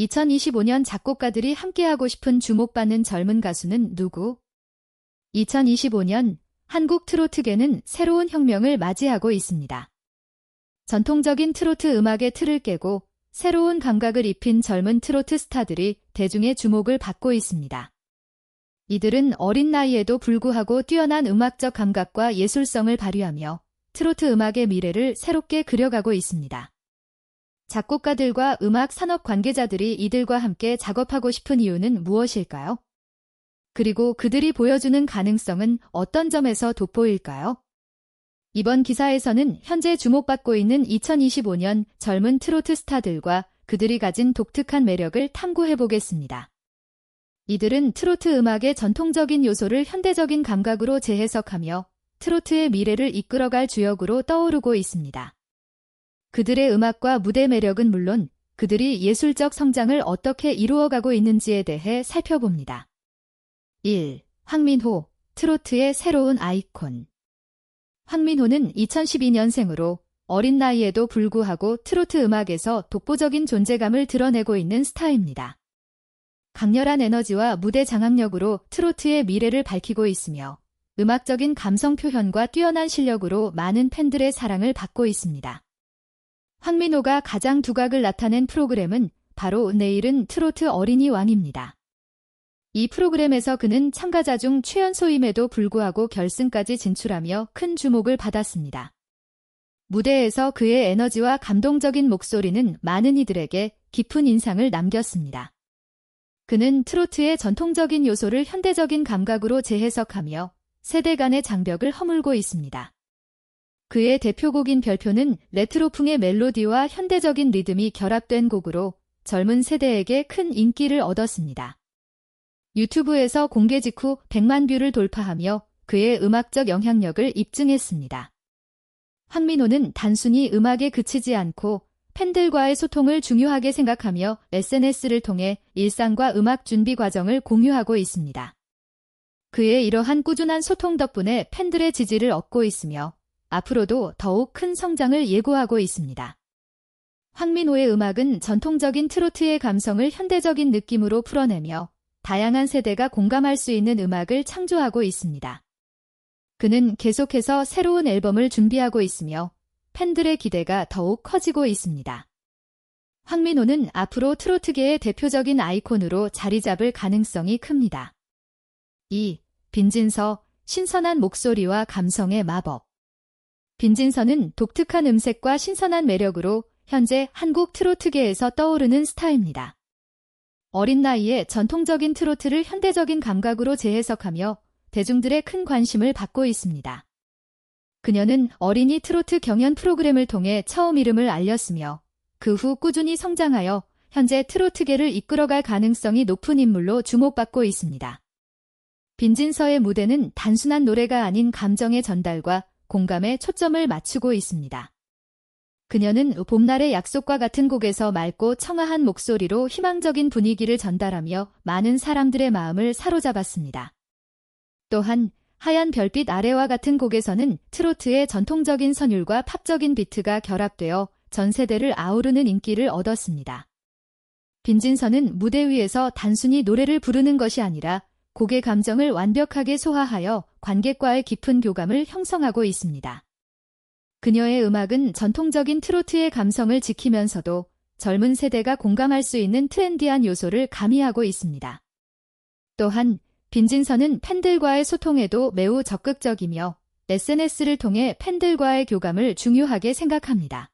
2025년 작곡가들이 함께하고 싶은 주목받는 젊은 가수는 누구? 2025년 한국 트로트계는 새로운 혁명을 맞이하고 있습니다. 전통적인 트로트 음악의 틀을 깨고 새로운 감각을 입힌 젊은 트로트 스타들이 대중의 주목을 받고 있습니다. 이들은 어린 나이에도 불구하고 뛰어난 음악적 감각과 예술성을 발휘하며 트로트 음악의 미래를 새롭게 그려가고 있습니다. 작곡가들과 음악 산업 관계자들이 이들과 함께 작업하고 싶은 이유는 무엇일까요? 그리고 그들이 보여주는 가능성은 어떤 점에서 돋보일까요? 이번 기사에서는 현재 주목받고 있는 2025년 젊은 트로트 스타들과 그들이 가진 독특한 매력을 탐구해 보겠습니다. 이들은 트로트 음악의 전통적인 요소를 현대적인 감각으로 재해석하며 트로트의 미래를 이끌어갈 주역으로 떠오르고 있습니다. 그들의 음악과 무대 매력은 물론 그들이 예술적 성장을 어떻게 이루어가고 있는지에 대해 살펴봅니다. 1. 황민호, 트로트의 새로운 아이콘. 황민호는 2012년생으로 어린 나이에도 불구하고 트로트 음악에서 독보적인 존재감을 드러내고 있는 스타입니다. 강렬한 에너지와 무대 장악력으로 트로트의 미래를 밝히고 있으며 음악적인 감성 표현과 뛰어난 실력으로 많은 팬들의 사랑을 받고 있습니다. 황민호가 가장 두각을 나타낸 프로그램은 바로 내일은 트로트 어린이 왕입니다. 이 프로그램에서 그는 참가자 중 최연소임에도 불구하고 결승까지 진출하며 큰 주목을 받았습니다. 무대에서 그의 에너지와 감동적인 목소리는 많은 이들에게 깊은 인상을 남겼습니다. 그는 트로트의 전통적인 요소를 현대적인 감각으로 재해석하며 세대 간의 장벽을 허물고 있습니다. 그의 대표곡인 별표는 레트로풍의 멜로디와 현대적인 리듬이 결합된 곡으로 젊은 세대에게 큰 인기를 얻었습니다. 유튜브에서 공개 직후 100만 뷰를 돌파하며 그의 음악적 영향력을 입증했습니다. 황민호는 단순히 음악에 그치지 않고 팬들과의 소통을 중요하게 생각하며 SNS를 통해 일상과 음악 준비 과정을 공유하고 있습니다. 그의 이러한 꾸준한 소통 덕분에 팬들의 지지를 얻고 있으며 앞으로도 더욱 큰 성장을 예고하고 있습니다. 황민호의 음악은 전통적인 트로트의 감성을 현대적인 느낌으로 풀어내며 다양한 세대가 공감할 수 있는 음악을 창조하고 있습니다. 그는 계속해서 새로운 앨범을 준비하고 있으며 팬들의 기대가 더욱 커지고 있습니다. 황민호는 앞으로 트로트계의 대표적인 아이콘으로 자리 잡을 가능성이 큽니다. 2. 빈진서, 신선한 목소리와 감성의 마법. 빈진서는 독특한 음색과 신선한 매력으로 현재 한국 트로트계에서 떠오르는 스타입니다. 어린 나이에 전통적인 트로트를 현대적인 감각으로 재해석하며 대중들의 큰 관심을 받고 있습니다. 그녀는 어린이 트로트 경연 프로그램을 통해 처음 이름을 알렸으며 그 후 꾸준히 성장하여 현재 트로트계를 이끌어갈 가능성이 높은 인물로 주목받고 있습니다. 빈진서의 무대는 단순한 노래가 아닌 감정의 전달과 공감에 초점을 맞추고 있습니다. 그녀는 봄날의 약속과 같은 곡에서 맑고 청아한 목소리로 희망적인 분위기를 전달하며 많은 사람들의 마음을 사로잡았습니다. 또한 하얀 별빛 아래와 같은 곡에서는 트로트의 전통적인 선율과 팝적인 비트가 결합되어 전 세대를 아우르는 인기를 얻었습니다. 빈진선은 무대 위에서 단순히 노래를 부르는 것이 아니라 곡의 감정을 완벽하게 소화하여 관객과의 깊은 교감을 형성하고 있습니다. 그녀의 음악은 전통적인 트로트의 감성을 지키면서도 젊은 세대가 공감할 수 있는 트렌디한 요소를 가미하고 있습니다. 또한 빈진선은 팬들과의 소통에도 매우 적극적이며 SNS를 통해 팬들과의 교감을 중요하게 생각합니다.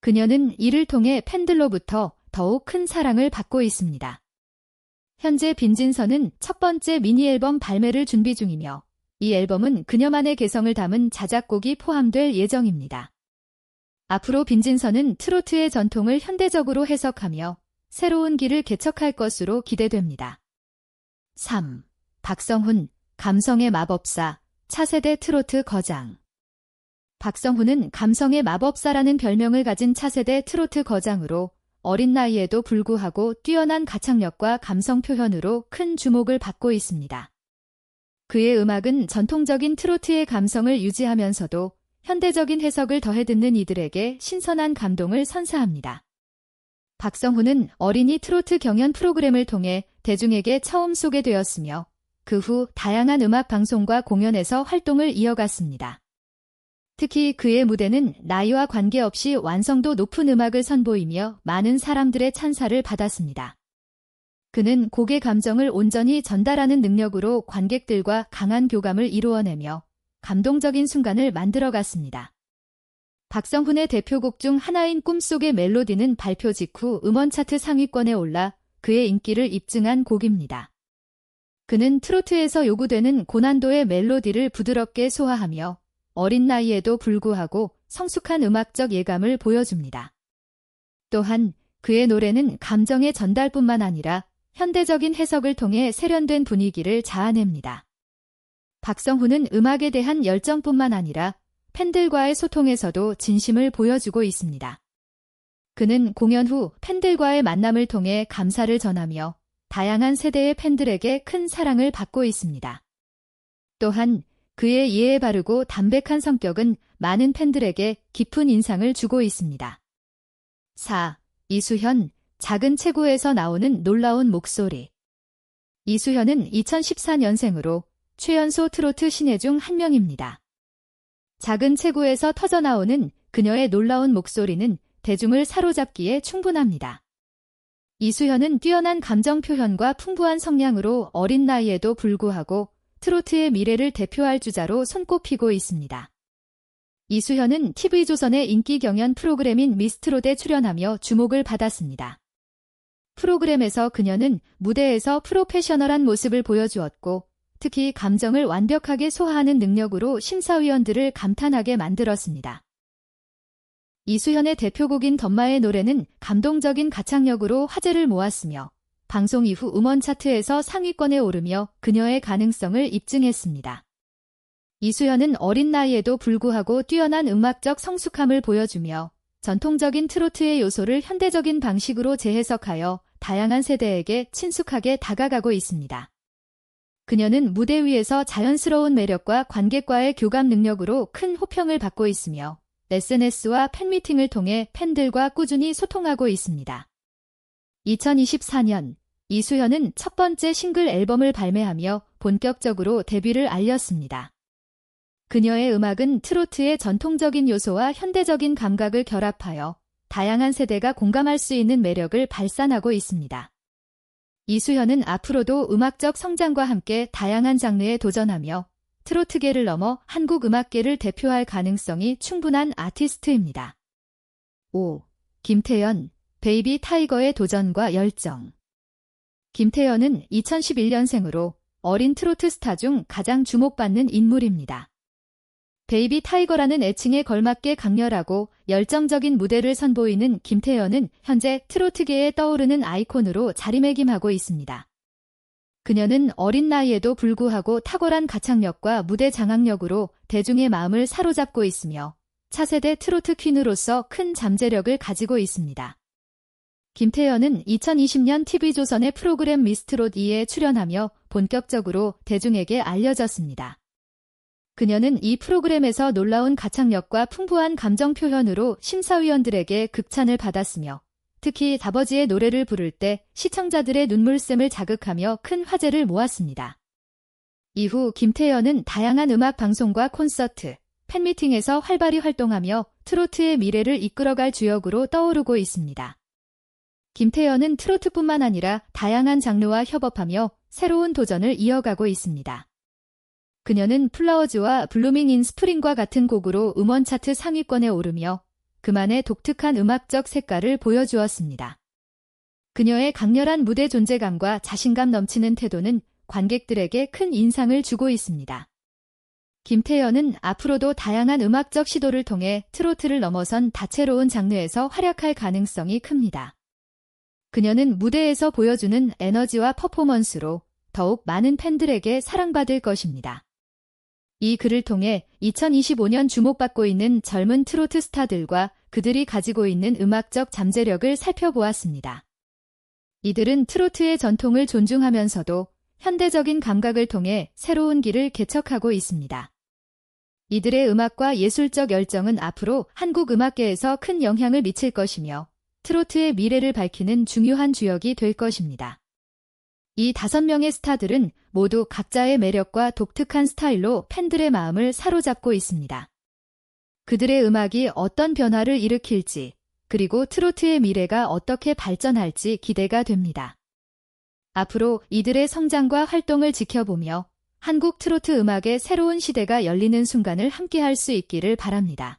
그녀는 이를 통해 팬들로부터 더욱 큰 사랑을 받고 있습니다. 현재 빈진선은 첫 번째 미니 앨범 발매를 준비 중이며 이 앨범은 그녀만의 개성을 담은 자작곡이 포함될 예정입니다. 앞으로 빈진선은 트로트의 전통을 현대적으로 해석하며 새로운 길을 개척할 것으로 기대됩니다. 3. 박성훈, 감성의 마법사, 차세대 트로트 거장. 박성훈은 감성의 마법사라는 별명을 가진 차세대 트로트 거장으로 어린 나이에도 불구하고 뛰어난 가창력과 감성 표현으로 큰 주목을 받고 있습니다. 그의 음악은 전통적인 트로트의 감성을 유지하면서도 현대적인 해석을 더해 듣는 이들에게 신선한 감동을 선사합니다. 박성훈은 어린이 트로트 경연 프로그램을 통해 대중에게 처음 소개되었으며 그 후 다양한 음악 방송과 공연에서 활동을 이어갔습니다. 특히 그의 무대는 나이와 관계없이 완성도 높은 음악을 선보이며 많은 사람들의 찬사를 받았습니다. 그는 곡의 감정을 온전히 전달하는 능력으로 관객들과 강한 교감을 이루어내며 감동적인 순간을 만들어갔습니다. 박성훈의 대표곡 중 하나인 꿈속의 멜로디는 발표 직후 음원 차트 상위권에 올라 그의 인기를 입증한 곡입니다. 그는 트로트에서 요구되는 고난도의 멜로디를 부드럽게 소화하며 어린 나이에도 불구하고 성숙한 음악적 예감을 보여줍니다. 또한 그의 노래는 감정의 전달뿐만 아니라 현대적인 해석을 통해 세련된 분위기를 자아냅니다. 박성훈은 음악에 대한 열정뿐만 아니라 팬들과의 소통에서도 진심을 보여주고 있습니다. 그는 공연 후 팬들과의 만남을 통해 감사를 전하며 다양한 세대의 팬들에게 큰 사랑을 받고 있습니다. 또한 그의 예에 바르고 담백한 성격은 많은 팬들에게 깊은 인상을 주고 있습니다. 4. 이수현, 작은 체구에서 나오는 놀라운 목소리. 이수현은 2014년생으로 최연소 트로트 신예 중 한 명입니다. 작은 체구에서 터져나오는 그녀의 놀라운 목소리는 대중을 사로잡기에 충분합니다. 이수현은 뛰어난 감정 표현과 풍부한 성량으로 어린 나이에도 불구하고 트로트의 미래를 대표할 주자로 손꼽히고 있습니다. 이수현은 TV조선의 인기 경연 프로그램인 미스트롯에 출연하며 주목을 받았습니다. 프로그램에서 그녀는 무대에서 프로페셔널한 모습을 보여주었고 특히 감정을 완벽하게 소화하는 능력으로 심사위원들을 감탄하게 만들었습니다. 이수현의 대표곡인 덤마의 노래는 감동적인 가창력으로 화제를 모았으며 방송 이후 음원 차트에서 상위권에 오르며 그녀의 가능성을 입증했습니다. 이수현은 어린 나이에도 불구하고 뛰어난 음악적 성숙함을 보여주며 전통적인 트로트의 요소를 현대적인 방식으로 재해석하여 다양한 세대에게 친숙하게 다가가고 있습니다. 그녀는 무대 위에서 자연스러운 매력과 관객과의 교감 능력으로 큰 호평을 받고 있으며 SNS와 팬미팅을 통해 팬들과 꾸준히 소통하고 있습니다. 2024년 이수현은 첫 번째 싱글 앨범을 발매하며 본격적으로 데뷔를 알렸습니다. 그녀의 음악은 트로트의 전통적인 요소와 현대적인 감각을 결합하여 다양한 세대가 공감할 수 있는 매력을 발산하고 있습니다. 이수현은 앞으로도 음악적 성장과 함께 다양한 장르에 도전하며 트로트계를 넘어 한국 음악계를 대표할 가능성이 충분한 아티스트입니다. 5. 김태연, 베이비 타이거의 도전과 열정. 김태연은 2011년생으로 어린 트로트 스타 중 가장 주목받는 인물입니다. 베이비 타이거라는 애칭에 걸맞게 강렬하고 열정적인 무대를 선보이는 김태연은 현재 트로트계에 떠오르는 아이콘으로 자리매김하고 있습니다. 그녀는 어린 나이에도 불구하고 탁월한 가창력과 무대 장악력으로 대중의 마음을 사로잡고 있으며 차세대 트로트 퀸으로서 큰 잠재력을 가지고 있습니다. 김태연은 2020년 TV조선의 프로그램 미스트롯 2에 출연하며 본격적으로 대중에게 알려졌습니다. 그녀는 이 프로그램에서 놀라운 가창력과 풍부한 감정 표현으로 심사위원들에게 극찬을 받았으며 특히 다버지의 노래를 부를 때 시청자들의 눈물샘을 자극하며 큰 화제를 모았습니다. 이후 김태연은 다양한 음악 방송과 콘서트, 팬미팅에서 활발히 활동하며 트로트의 미래를 이끌어갈 주역으로 떠오르고 있습니다. 김태연은 트로트뿐만 아니라 다양한 장르와 협업하며 새로운 도전을 이어가고 있습니다. 그녀는 플라워즈와 블루밍 인 스프링과 같은 곡으로 음원 차트 상위권에 오르며 그만의 독특한 음악적 색깔을 보여주었습니다. 그녀의 강렬한 무대 존재감과 자신감 넘치는 태도는 관객들에게 큰 인상을 주고 있습니다. 김태연은 앞으로도 다양한 음악적 시도를 통해 트로트를 넘어선 다채로운 장르에서 활약할 가능성이 큽니다. 그녀는 무대에서 보여주는 에너지와 퍼포먼스로 더욱 많은 팬들에게 사랑받을 것입니다. 이 글을 통해 2025년 주목받고 있는 젊은 트로트 스타들과 그들이 가지고 있는 음악적 잠재력을 살펴보았습니다. 이들은 트로트의 전통을 존중하면서도 현대적인 감각을 통해 새로운 길을 개척하고 있습니다. 이들의 음악과 예술적 열정은 앞으로 한국 음악계에서 큰 영향을 미칠 것이며 트로트의 미래를 밝히는 중요한 주역이 될 것입니다. 이 다섯 명의 스타들은 모두 각자의 매력과 독특한 스타일로 팬들의 마음을 사로잡고 있습니다. 그들의 음악이 어떤 변화를 일으킬지, 그리고 트로트의 미래가 어떻게 발전할지 기대가 됩니다. 앞으로 이들의 성장과 활동을 지켜보며 한국 트로트 음악의 새로운 시대가 열리는 순간을 함께할 수 있기를 바랍니다.